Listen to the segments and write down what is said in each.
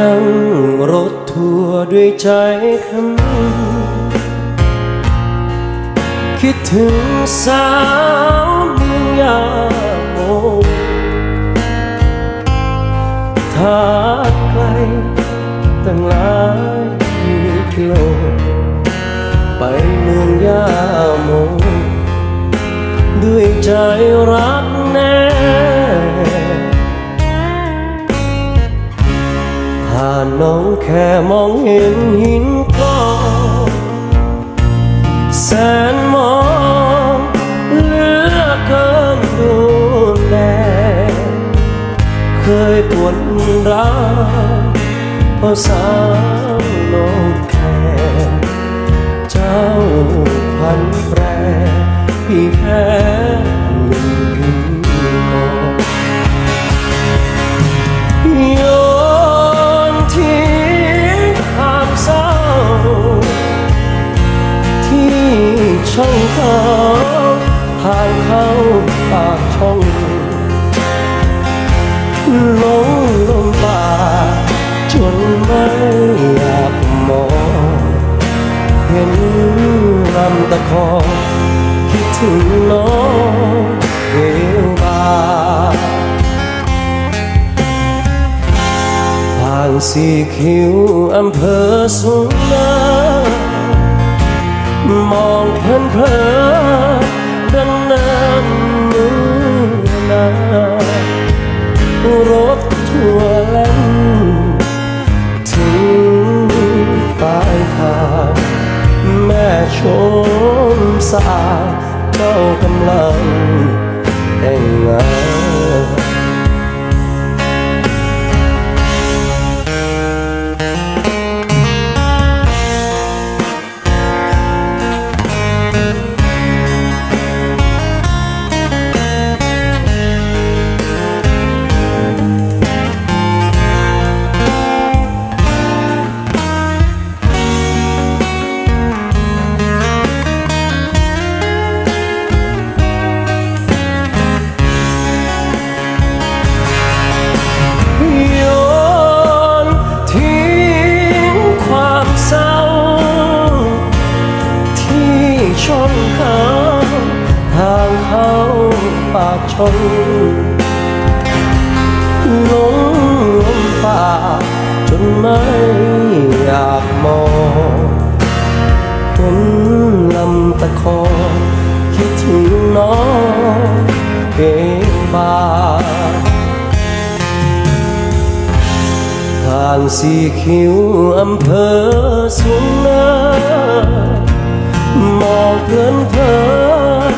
นั่งรถทัวร์ด้วยใจคำคิดถึงสาวเมืองยาโมถ้าไกลตั้งหลายกิโล ไปเมืองยาโมด้วยใจรัก แค่มองเห็นหินก้อนแสนมองเหลือเกินดูแลเคยปวดร้าวเพราะสาวน้องแค่เจ้าพันแปรพี่แพ้ ช่องเขาทางเข้าปากช่องลงลมปาจนไม่อยากมองเห็นลำตะคองคิดถึงน้องเอวบางทางสีคิ้วอำเภอสุนนา มองเพลินเพลินดังนั้นมือนารถทัวร์แล่นถึงปลายทางแม่ชมสาเจ้ากำลังแต่งงาน โปากชนลงลมป่าจนไม่อยากมองเห็นลำตะคองคิดถึงน้องเองบาทางสีคิ้วอำเภอสุนนามองเพลินเพลิน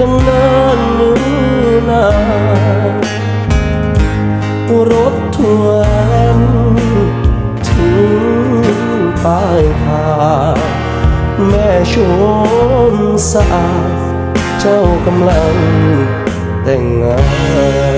ดัง ชมสะอาด เจ้ากำลังแต่งงาน